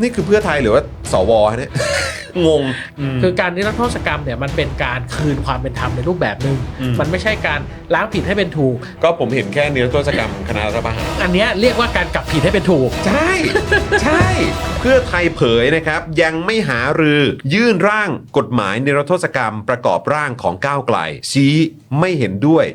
นี่คือเพื่อไทยหรือว่าสวเนี่ย งง คือการนิรโทษกรรมเนี่ยมันเป็นการคืนความเป็นธรรมในรูปแบบหนึง่งอืม มันไม่ใช่การล้างผิดให้เป็นถูก ก็ผมเห็นแค่นิรโทษกรรมคณะรัฐประหาร อันเนี้ยเรียกว่าการกลับผิดให้เป็นถูก ใช่ ใช่ เพื่อไทยเผยนะครับ ยังไม่หารือยื่นร่างกฎหมายนิรโทษกรรมประกอบร่างของก้าวไกล ชี้ไม่เห็นด้วย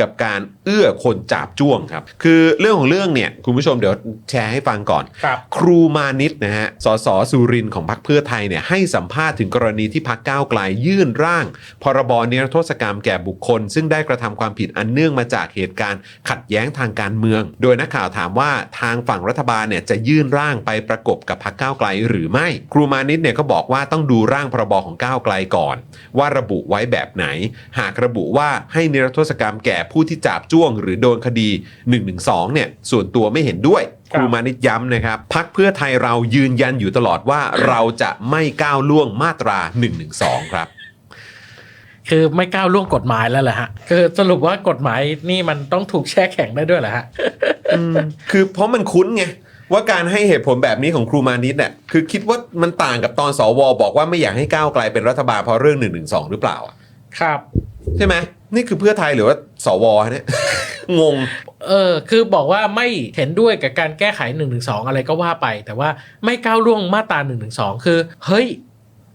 กับการเอื้อคนจาบจ้วงครับ คือเรื่องของเรื่องเนี่ยคุณผู้ชมเดี๋ยวแชร์ให้ฟังก่อน ครับครูมานิตนะฮะ สสสุรินทร์ของพรรคเพื่อไทยเนี่ยให้สัมภาษณ์ถึงกรณีที่พรรคก้าวไกลยื่นร่าง พรบนิรโทษกรรมแก่บุคคล ซึ่งได้กระทำความผิดอันเนื่องมาจากเหตุการณ์ ขัดแย้งทางการเมือง โดยนักข่าวถามว่าทางฝั่งรัฐบาลเนี่ยจะยื่นร่างไปประกบกับพรรคก้าวไกลหรือไม่ ครูมานิตเนี่ยก็บอกว่าต้องดูร่างพรบของก้าวไกลก่อน ว่าระบุไว้แบบไหน หากระบุว่าให้นิรโทษกรรมแก่ผู้ที่จาบจ้วง หรือโดนคดี 112เนี่ยส่วนตัวไม่เห็นด้วยคครับรูมานิตย้ำนะครับพักเพื่อไทยเรายืนยันอยู่ตลอดว่าเราจะไม่ก้าวล่วงมาตรา 112 ครับ คือไม่ก้าวล่วงกฎหมายแล้วแหละฮะคือสรุปว่ากฎหมายนี่มันต้องถูกแช่แข็งได้ด้วยเหรอฮะคือเพราะมันคุ้นไงว่าการให้เหตุผลแบบนี้ของครูมานิตเนี่ยคือคิดว่ามันต่างกับตอนสวบอกว่าไม่อยากให้ก้าวไกลเป็นรัฐบาลเพราะเรื่อง112หรือเปล่าอะครับ ใช่ไหมนี่คือเพื่อไทยหรือว่าสวเนี่ย งง เออ คือบอกว่าไม่เห็นด้วยกับการแก้ไข1นึอะไรก็ว่าไป แต่ว่าไม่ก้าวล่วงมาตรา1นึคือ เฮ้ย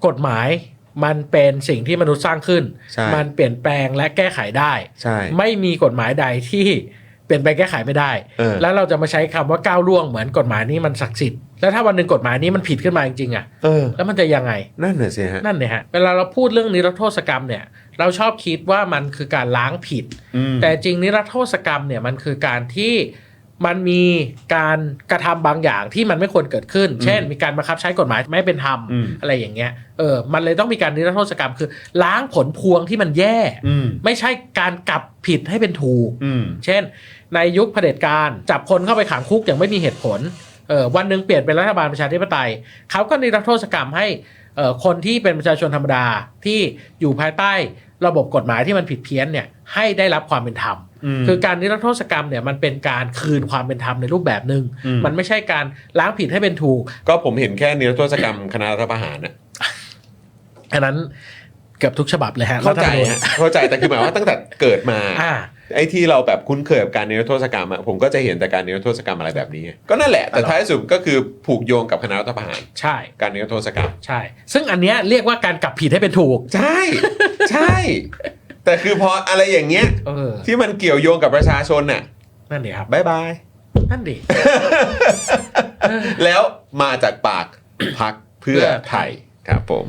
กฎหมายมันเป็นสิ่งที่มนุษย์สร้างขึ้น ใช่มันเปลี่ยนแปลงและแก้ไขได้ ใช่ ไม่มีกฎหมายใดที่เป ลี่ยนแปลงแก้ไขไม่ได้ เออ แล้วเราจะมาใช้คำว่าก้าวล่วงเหมือนกฎหมายนี้มันศักดิ์สิทธิ์แล้วถ้าวันหนึ่งกฎหมายนี้มันผิดขึ้นมาจริงๆอะเออ แล้วมันจะยังไง นั่นน่ะสิฮะ นั่นเนี่ยฮะ เวลาเราพูดเรื่องนิรโทษกรรมเนี่ย เราชอบคิดว่ามันคือการล้างผิด อืมแต่จริงนิรโทษกรรมเนี่ยมันคือการที่ มันมีการกระทำบางอย่างที่มันไม่ควรเกิดขึ้น เช่น มีการบังคับใช้กฎหมายไม่เป็นธรรมอืมอะไรอย่างเงี้ย เออ มันเลยต้องมีการนิรโทษกรรมคือ ล้างผลพวงที่มันแย่อืมไม่ใช่การกลับผิดให้เป็นถูกอืมเช่น ในยุคเผด็จการจับคนเข้าไปขังคุกอย่างไม่มีเหตุผล เออ วันหนึ่งเปลี่ยนเป็นรัฐบาลประชาธิปไตย เขาก็นิรโทษกรรมให้เอ่อคนที่เป็นประชาชนธรรมดาที่อยู่ภายใต้ ระบบกฎหมายที่มันผิดเพี้ยนเนี่ยให้ได้รับความเป็นธรรมอืมคือการนิรโทษกรรมเนี่ยมันเป็นการคืนความเป็นธรรมในรูปแบบหนึง่งอืมมันไม่ใช่การล้างผิดให้เป็นถูก ก็ผมเห็นแค่นิรโทษกรรมคณะรัฐประหารนะอันนั้นเกือบทุกฉบับเลยฮะเข้าใจรัฐธรรมนูญฮะเข้าใจแต่คือหมายว่าตั้งแต่เกิดมาอ่าไอ้ที่เราแบบคุ้นเคยกับการนิรโทษกรรมอะผมก็จะเห็นแต่การนิรโทษกรรมอะไรแบบนี้ไงก็นั่นแหละแต่ท้ายสุดก็คือผูกโยงกับคณะรัฐประหารใช่ การนิรโทษกรรมใช่ ซึ่งอันเนี้ยเรียกว่าการกลับผิดให้เป็นถูก ใช่ ใช่ แต่คือพออะไรอย่างเงี้ย เออที่มันเกี่ยวโยงกับประชาชนน่ะนั่นเดีครับ บายบาย นั่นดิ แล้วมาจากปาก พักเพื่อไทยครับผม